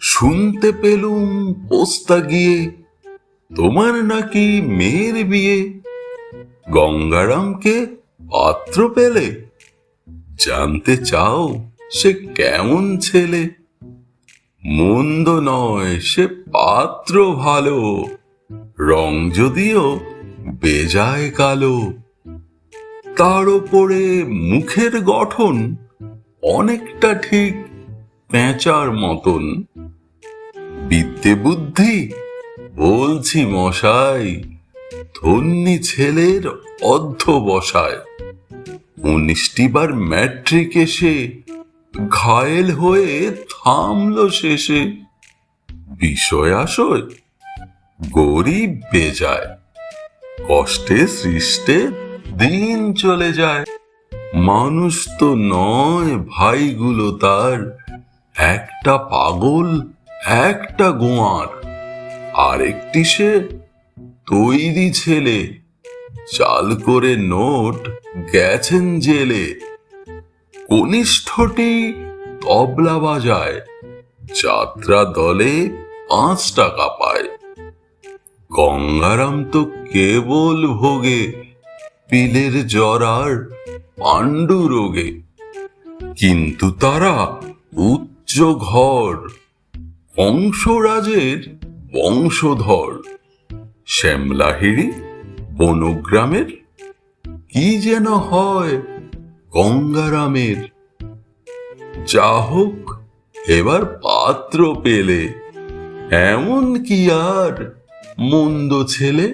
শুনতে পেলুম পোস্তা গিয়ে, তোমার নাকি মেয়ের বিয়ে। গঙ্গারামকে পাত্র পেলে, জানতে চাও সে কেমন ছেলে। মন্দ নয়, সে পাত্র ভালো। রং যদিও বেজায় কালো। তার ওপরে মুখের গঠন অনেকটা ঠিক পেঁচার মতন। বিদ্যে বুদ্ধি, বলছি মশাই, ধন্যী ছেলের অর্ধ বসায় উনিশটি বার ম্যাট্রিক এসে ঘায়েল হয়ে থামল শেষে। বিষয় আসয় গরিব বেজায়। কষ্টে সৃষ্টে দিন চলে যায়। মানুষ তো নয় ভাইগুলো তার। একটা পাগল, একটা গোয়ার। আরেকটি সে তৈরি ছেলে। চাল করে নোট গেছেন জেলে। কনিষ্ঠটি তবলা বাজায়। যাত্রা দলে পাঁচ টাকা পায়। গঙ্গারাম তো কেবল ভোগে, পিলের জ্বরার পাণ্ডু রোগে। কিন্তু তারা উচ্চ ঘর কংসরাজের বংশধর। শ্যামলাহিড়ি বনগ্রামের, কি যেন হয় গঙ্গারামের। যা হোক, এবার পাত্র পেলে, এমন কি আর মন্দ ছেলে